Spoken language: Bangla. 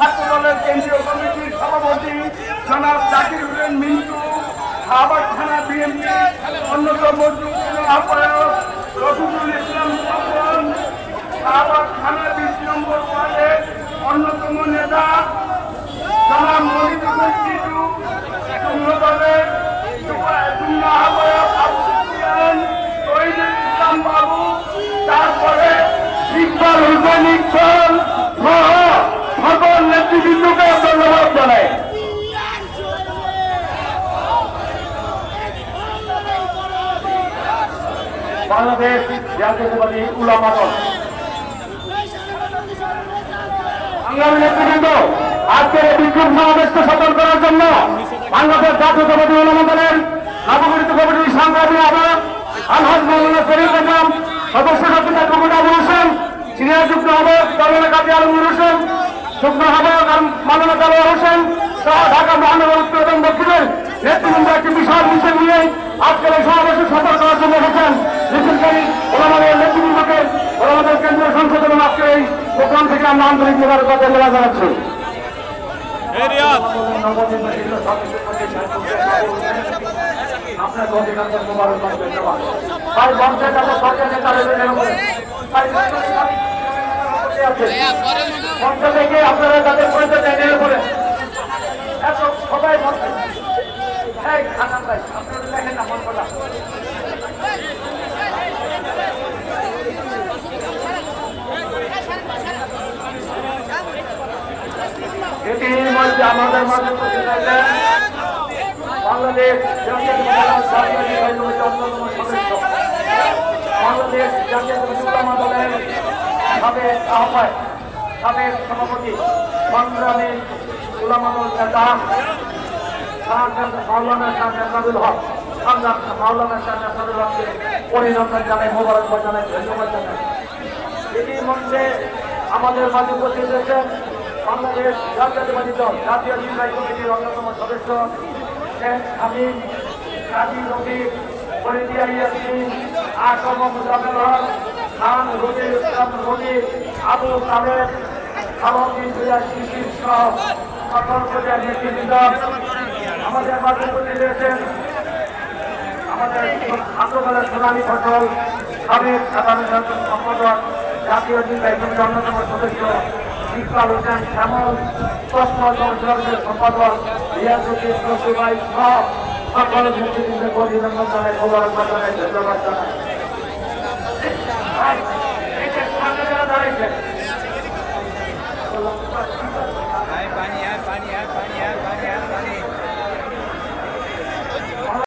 ছাত্র দলের কেন্দ্রীয় কমিটির সভাপতি জনাব জাকির হোসেন মিন্টু আবার থানা বিএনপি অন্যতম আহ্বায়ক রফিকুল ইসলাম তপন আবার থানা বিশ নম্বর ওয়ার্ডের অন্যতম নেতা জনাব মনিরুল বাংলাদেশ জাতীয়তাবাদী উলামা দল। সংগ্রামী নেতৃবৃন্দ, আজকের এই বিক্ষোভ সমাবেশকে সফল করার জন্য বাংলাদেশ জাতীয়তাবাদী উলামা দলের নবগঠিত কমিটির সংগ্রামী আহ্বায়ক আলহাজ মৌলানা শরীফ ইসলাম সদস্য সচিব কমিটি আবুল হোসেন, সিনিয়র যুগ্ম আহ্বায়ক দলের কাজী আলমুর হোসেন, যুগ্ম আহ্বায়ক মালানা তালোয়ার হোসেন, সহ ঢাকা মহানগর উত্তর আন্তরিক মোবারকবাদ ধন্যবাদ জানাচ্ছি। আপনাকে অধিকাংশ ভাই মঞ্চের কাছে সরকার নেতারা বেরিয়ে পড়ে। ভাই, মঞ্চ থেকে আপনারা তাদের পরিচয় দেয় নেমে সবাই খানান এটি মঞ্চে আমাদের মাঝে বাংলাদেশ অন্যতম সদস্য বাংলাদেশ জাতীয় উলামা দলের সাবেক আহ্বায়ক, সাবেক সভাপতি সংগ্রামী উলামা দল নেতা মাওলানা শাহ নাজুল হক সংগ্রাম মাওলানা শাহ নাজুল হককে অভিনন্দন জানাই, মোবারকবাদ জানাই, ধন্যবাদ জানাই। এটি মঞ্চে আমাদের মাঝে উপস্থিত বাংলাদেশ জাতীয়তাবাদী দল, জাতীয় নির্বাহী কমিটির অন্যতম সদস্য শেখ হামিদ, কাজী রফিক ফরিদিয়া ইয়াসিন আসম মুজাফর, খান রবি ইসলাম রবি আবু আলমগীর ভূয়া শিশির সহ সকল পর্যায়ের নেতৃবৃন্দ। আমাদের মাঝে উপস্থিত হয়েছেন আমাদের আন্দোলনের সোনালী ফসল, সাবেক সাধারণ সম্পাদক, জাতীয় নির্বাহী কমিটির অন্যতম সদস্য ইকবাল হোসেন শ্যামল সংসদের সম্পাদক রিয়াজুদ্দিন রসুবাই সহ সকল মোবারকবাদ জানাই ধন্যবাদ জানাই